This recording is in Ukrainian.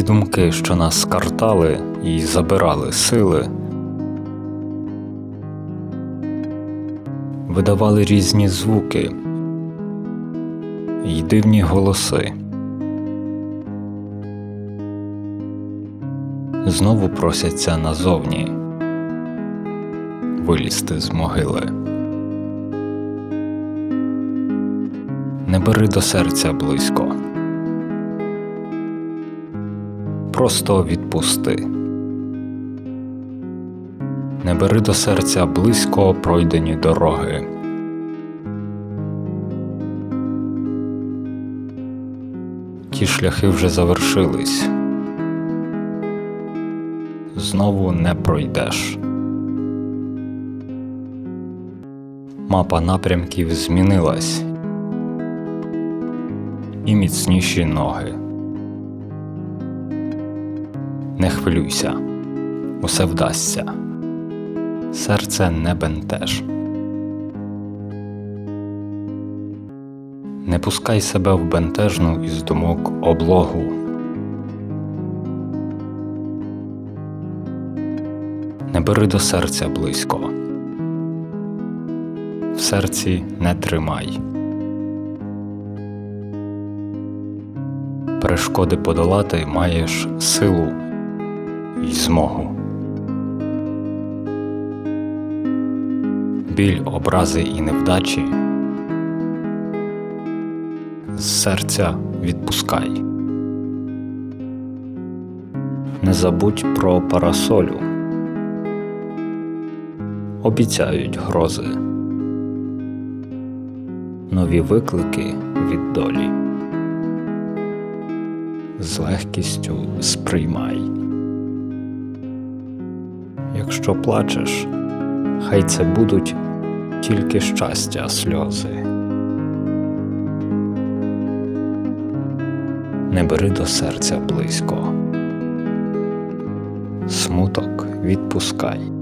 Ці думки, що нас картали і забирали сили, видавали різні звуки й дивні голоси. Знову просяться назовні вилізти з могили. Не бери до серця близько. Просто відпусти. Не бери до серця близько пройдені дороги. Ті шляхи вже завершились. Знову не пройдеш. Мапа напрямків змінилась. І міцніші ноги. Не хвилюйся, усе вдасться. Серце не бентеж. Не пускай себе в бентежну із думок облогу. Не бери до серця близько. В серці не тримай. Перешкоди подолати маєш силу й змогу. Біль, образи і невдачі з серця відпускай. Не забудь про парасолю. Обіцяють грози. Нові виклики від долі. З легкістю сприймай. Якщо плачеш, хай це будуть тільки щастя сльози. Не бери до серця близько. Смуток відпускай.